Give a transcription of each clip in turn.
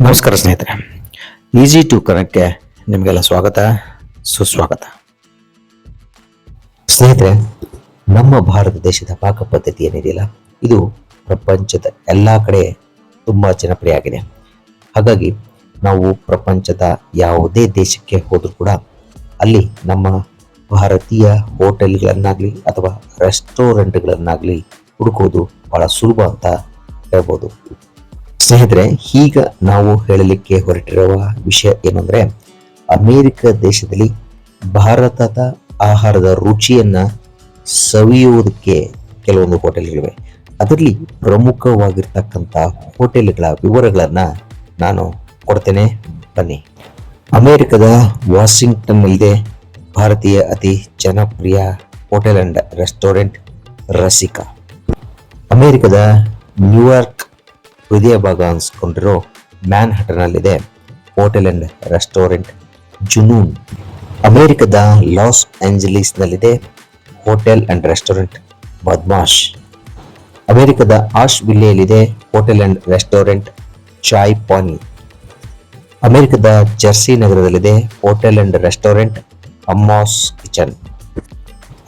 ನಮಸ್ಕಾರ ಸ್ನೇಹಿತರೆ. Easy to ಕನೆಕ್ಟ್ಗೆ ನಿಮಗೆಲ್ಲ ಸ್ವಾಗತ, ಸುಸ್ವಾಗತ. ಸ್ನೇಹಿತರೆ, ನಮ್ಮ ಭಾರತ ದೇಶದ ಪಾಕ ಪದ್ಧತಿ ಏನಿದೆಯಲ್ಲ, ಇದು ಪ್ರಪಂಚದ ಎಲ್ಲ ಕಡೆ ತುಂಬ ಜನಪ್ರಿಯ ಆಗಿದೆ. ಹಾಗಾಗಿ ನಾವು ಪ್ರಪಂಚದ ಯಾವುದೇ ದೇಶಕ್ಕೆ ಹೋದರೂ ಕೂಡ ಅಲ್ಲಿ ನಮ್ಮ ಭಾರತೀಯ ಹೋಟೆಲ್ಗಳನ್ನಾಗಲಿ ಅಥವಾ ರೆಸ್ಟೋರೆಂಟ್ಗಳನ್ನಾಗಲಿ ಹುಡುಕೋದು ಬಹಳ ಸುಲಭ ಅಂತ ಹೇಳ್ಬೋದು. ಸ್ನೇಹಿತರೆ, ಈಗ ನಾವು ಹೇಳಲಿಕ್ಕೆ ಹೊರಟಿರುವ ವಿಷಯ ಏನಂದ್ರೆ, ಅಮೇರಿಕ ದೇಶದಲ್ಲಿ ಭಾರತದ ಆಹಾರದ ರುಚಿಯನ್ನ ಸವಿಯುವುದಕ್ಕೆ ಕೆಲವೊಂದು ಹೋಟೆಲ್ಗಳಿವೆ. ಅದರಲ್ಲಿ ಪ್ರಮುಖವಾಗಿರ್ತಕ್ಕಂಥ ಹೋಟೆಲ್ಗಳ ವಿವರಗಳನ್ನ ನಾನು ಕೊಡ್ತೇನೆ. ಬನ್ನಿ. ಅಮೇರಿಕದ ಇದೆ ಭಾರತೀಯ ಅತಿ ಜನಪ್ರಿಯ ಹೋಟೆಲ್ ಅಂಡ್ ರೆಸ್ಟೋರೆಂಟ್ ರಸಿಕಾ. ಅಮೇರಿಕದ ನ್ಯೂಯಾರ್ಕ್ ಹೃದಯ ಭಾಗ ಅನ್ಸ್ಕೊಂಡಿರೋ ಮ್ಯಾನ್ ಹಟನಲ್ಲಿದೆ ಹೋಟೆಲ್ ಅಂಡ್ ರೆಸ್ಟೋರೆಂಟ್ ಜುನೂನ್. ಅಮೆರಿಕದ ಲಾಸ್ ಏಂಜಲೀಸ್ನಲ್ಲಿದೆ ಹೋಟೆಲ್ ಅಂಡ್ ರೆಸ್ಟೋರೆಂಟ್ ಬದ್ಮಾಶ್. ಅಮೆರಿಕದ ಆಶ್ ವಿಲ್ಲೆಯಲ್ಲಿದೆ hotel and restaurant Chai Pani. ಅಮೆರಿಕದ ಜರ್ಸಿ ನಗರದಲ್ಲಿದೆ hotel and restaurant Amma's Kitchen.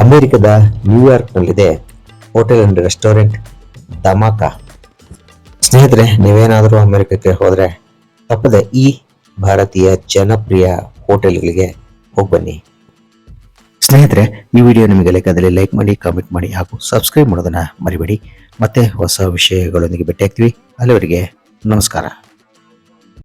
ಅಮೆರಿಕದ ನ್ಯೂಯಾರ್ಕ್ನಲ್ಲಿದೆ ಹೋಟೆಲ್ ಅಂಡ್ ರೆಸ್ಟೋರೆಂಟ್ ದಮಾಕಾ. ಸ್ನೇಹಿತರೆ, ನೀವೇನಾದರೂ ಅಮೆರಿಕಕ್ಕೆ ಹೋದರೆ ತಪ್ಪದೆ ಈ ಭಾರತೀಯ ಜನಪ್ರಿಯ ಹೋಟೆಲ್ಗಳಿಗೆ ಹೋಗಿ ಬನ್ನಿ ಸ್ನೇಹಿತರೆ, ಈ ವಿಡಿಯೋ ನಿಮಗೆ ಲೈಕಾದಲ್ಲಿ ಲೈಕ್ ಮಾಡಿ, ಕಾಮೆಂಟ್ ಮಾಡಿ ಹಾಗೂ ಸಬ್ಸ್ಕ್ರೈಬ್ ಮಾಡೋದನ್ನು ಮರಿಬೇಡಿ. ಮತ್ತೆ ಹೊಸ ವಿಷಯಗಳೊಂದಿಗೆ ಭೇಟಿಯಾಗ್ತೀವಿ. ಅಲ್ಲಿವರೆಗೆ ನಮಸ್ಕಾರ.